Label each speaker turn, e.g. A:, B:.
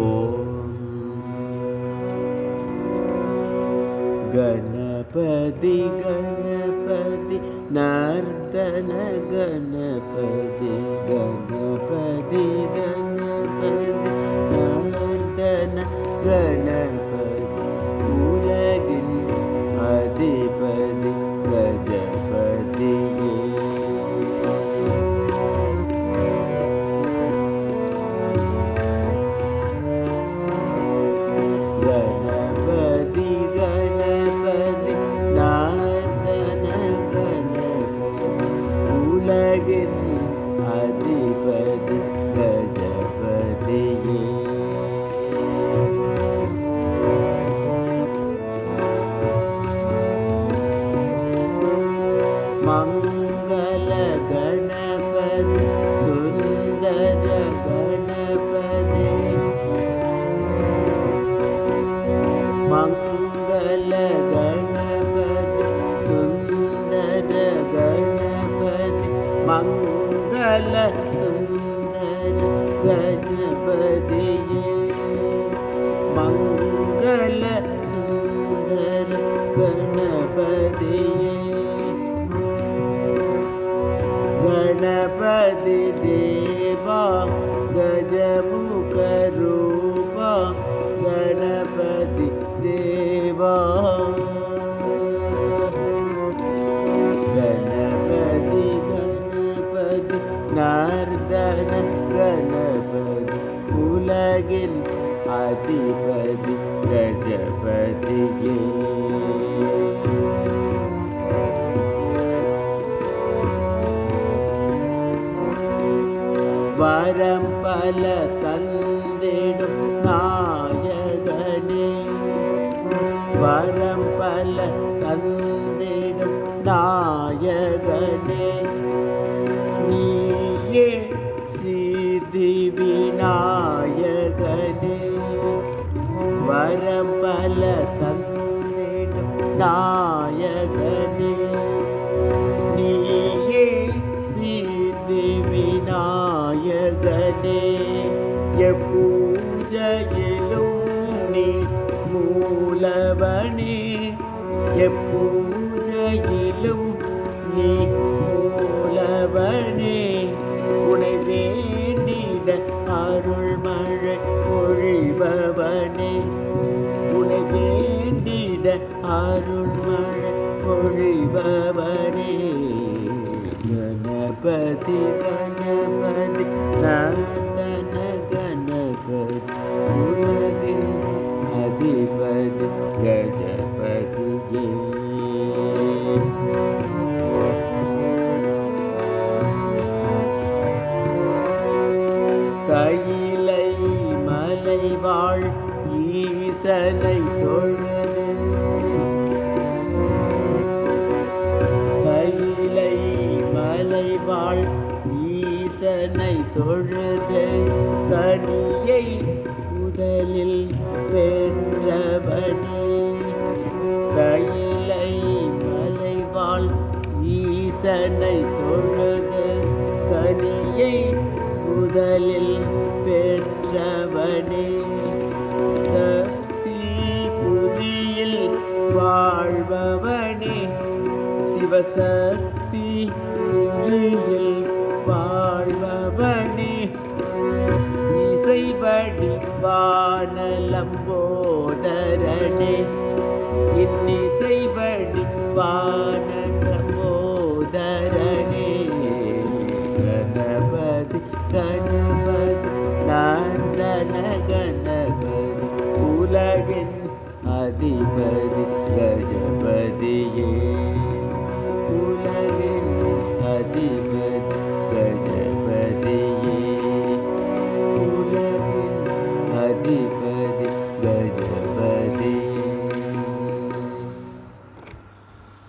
A: ஓம் गणपति गणपति नर्दन गणपति गणपति गणपति नर्दन गणपति मङ्गल सुन्दर गणपदये मङ्गल सुन्दर गणपदये गणपति देवा गणपतिदे गणपति देवा। அதிபதி கஜபதியே வரம் பல தந்திடும் நாயகனே. வரம் பல தந்திடும் நாயகனே. வரம் பல நாயகனே நீயே சித்தி விநாயகனே எப்பூஜையிலும் நீ மூலவனே. எப்பூஜையிலும் நீ மூலவனே. உனை வேண்டிட அருள்மழை பொழிபவனே. உனை வேண்டிட அருள்மழை பொழிபவனே. கணபதி கணபதி நான் ஈசனை தொழுது கையிலை மலைவாழ் ஈசனை தொழுது கனியை முதலில் வென்றவனே கையிலை மலைவாழ் ஈசனை தொழுது கனியை முதலில் பெற்றவனே. சக்தி புதியில் வாழ்பவனே. இசை வடிவான லம்போதரனே இன்னிசை